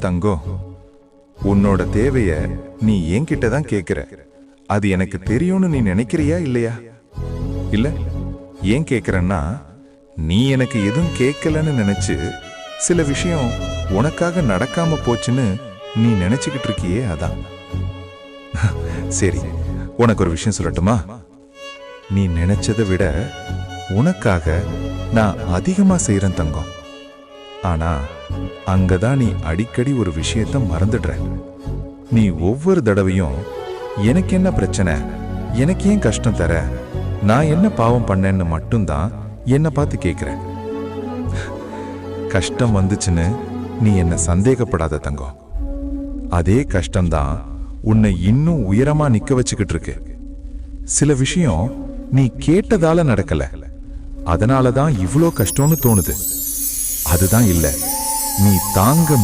தங்கம் உன்னோட தேவைய நீ என்கிட்ட தான் கேக்குற. அது எனக்கு தெரியும்னு நீ நினைக்கிறியா இல்லையா? இல்ல ஏன் கேக்குறேன்னா நீ எனக்கு எதுவும் கேட்கலன்னு நினைச்சு சில விஷயம் உனக்காக நடக்காம போச்சுன்னு நீ நினைச்சுக்கிட்டு இருக்கியே அதான். சரி உனக்கு ஒரு விஷயம் சொல்லட்டுமா? நீ நினைச்சதை விட உனக்காக நான் அதிகமா செய்யறேன் தங்கம். ஆனா அங்கதான் நீ அடிக்கடி ஒரு விஷயத்த மறந்துடுற. நீ ஒவ்வொரு தடவையும் எனக்கு என்ன பிரச்சனை? எனக்கு ஏன் கஷ்டம் தர? நான் என்ன பாவம் பண்ணேன்னு மட்டும்தான் என்னை பார்த்து கேட்குற கஷ்டம் வந்துச்சுன்னு நீ என்னை சந்தேகப்படாத தங்கம். அதே கஷ்டம்தான் உன்னை இன்னும் உயரமா நிக்க வச்சுக்கிட்டு இருக்கு. சில விஷயம் நீ கேட்டதால நடக்கல. அதனால தான் இவ்வளோ கஷ்டம்னு தோணுது. அதுதான் இல்ல. நீ தாங்க